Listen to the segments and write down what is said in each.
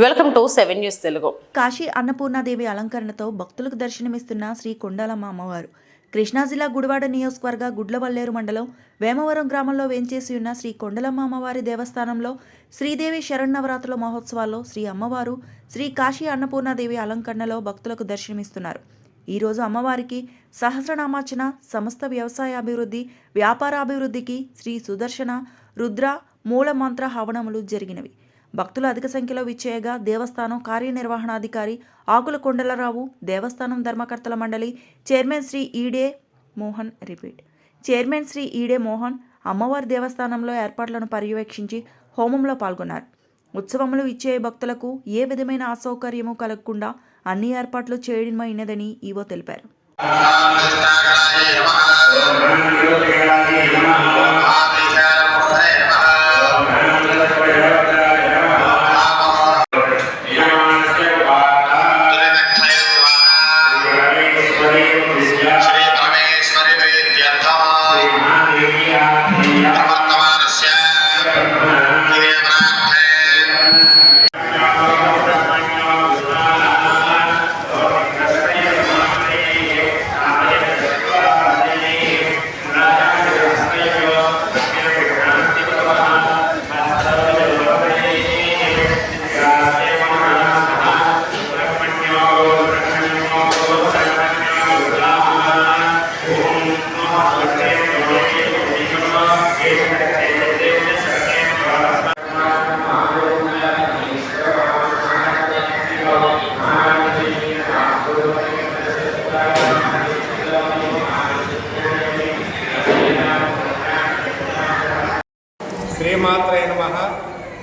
Welcome to seven news Telugu. Kashi Annapurna Devi అలంకరణతో భక్తులకు దర్శనమిస్తున్న శ్రీ కొండాలమ్మ అమ్మవారు. కృష్ణా జిల్లా గుడివాడ నియోజకవర్గ గుడ్లవల్లేరు మండలం వేమవరం గ్రామంలో వేంచేసి ఉన్న శ్రీ కొండలమ్మ అమ్మవారి దేవస్థానంలో శ్రీదేవి శరణవరాత్రుల మహోత్సవాల్లో శ్రీ అమ్మవారు శ్రీ కాశీ అన్నపూర్ణాదేవి అలంకరణలో భక్తులకు దర్శనమిస్తున్నారు. ఈ రోజు అమ్మవారికి సహస్రనామార్చన సమస్త వ్యవసాయ అభివృద్ధి వ్యాపార అభివృద్ధికి శ్రీ సుదర్శన రుద్ర మూల మంత్ర హవనములు జరిగినవి. భక్తులు అధిక సంఖ్యలో విచ్చేయగా దేవస్థానం కార్యనిర్వహణాధికారి ఆకుల కొండలరావు దేవస్థానం ధర్మకర్తల మండలి చైర్మన్ శ్రీ ఈడే మోహన్ రిపీట్. చైర్మన్ శ్రీ ఈడే మోహన్ అమ్మవారి దేవస్థానంలో ఏర్పాట్లను పర్యవేక్షించి హోమంలో పాల్గొన్నారు. ఉత్సవములు ఇచ్చే భక్తులకు ఏ విధమైన అసౌకర్యము కలగకుండా అన్ని ఏర్పాట్లు చేయడమైనదని ఈవో తెలిపారు.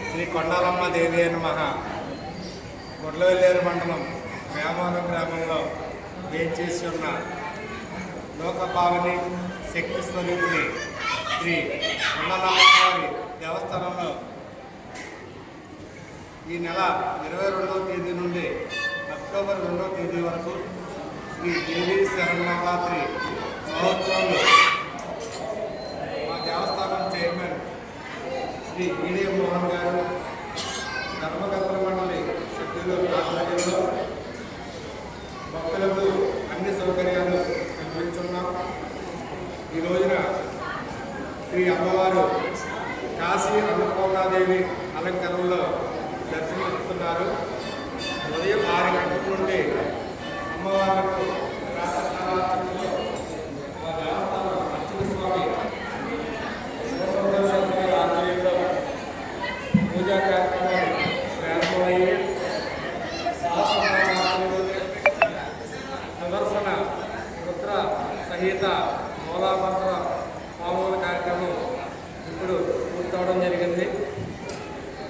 శ్రీ కొండాలమ్మ దేవి నమ గుడ్లవెల్లేరు మండలం వేమవరం గ్రామంలో వేంచేసి ఉన్న లోకపావని శక్తి స్వరూపిణి శ్రీ కొండాలమ్మ వారి దేవస్థానంలో ఈ నెల ఇరవై రెండవ తేదీ నుండి అక్టోబర్ రెండవ తేదీ వరకు శ్రీ దేవి శరణవరాత్రి మహోత్సవంలో మా దేవస్థానం చైర్మన్ శ్రీ ఈడే మోహన్ గారు ధర్మకర్తల మండలి సభ్యులు ఆధ్వర్యంలో భక్తులకు అన్ని సౌకర్యాలు కల్పించున్నాం. ఈ రోజున శ్రీ అమ్మవారు కాశీ అన్నపూర్ణాదేవి అలంకరణలో దర్శనమిస్తున్నారు. సుదర్శన రుద్ర సహిత మూలామంత్ర మామూలు కార్యక్రమం ఇప్పుడు పూర్తవడం జరిగింది.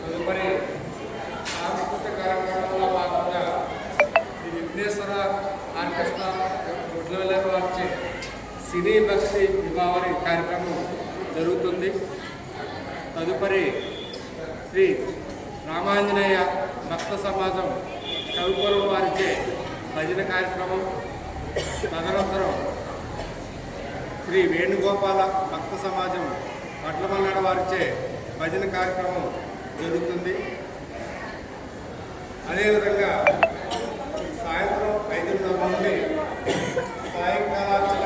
తదుపరి సాంస్కృతిక కార్యక్రమంలో భాగంగా శ్రీ విఘ్నేశ్వర ఆర్కెస్ట్రా గుడ్లవెల్లారు వారిచే సినీ భక్తి విభావరి కార్యక్రమం జరుగుతుంది. తదుపరి శ్రీ రామాంజనేయ భక్త సమాజం కవిపురం వారిచే భజన కార్యక్రమం తదనంతరం శ్రీ వేణుగోపాల భక్త సమాజం వడ్లమన్నాడ వారిచే భజన కార్యక్రమం జరుగుతుంది. అదేవిధంగా సాయంత్రం ఐదున్నర నుండి సాయంకాలం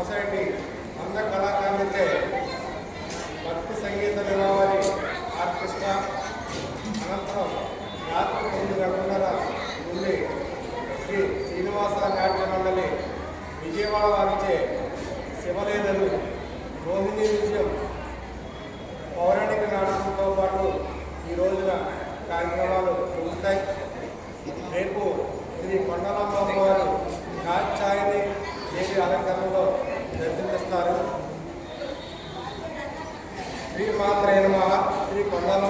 సొసైటీ అంద కళాకారులచే భక్తి సంగీత నిలవరి ఆర్కెస్ట్రా అనంతరం రాత్రి తొమ్మిది గంటల నుండి శ్రీ శ్రీనివాస నాట్య మండలి విజయవాడ వారిచే శివలేదలు రోహిణి విజయం hermano.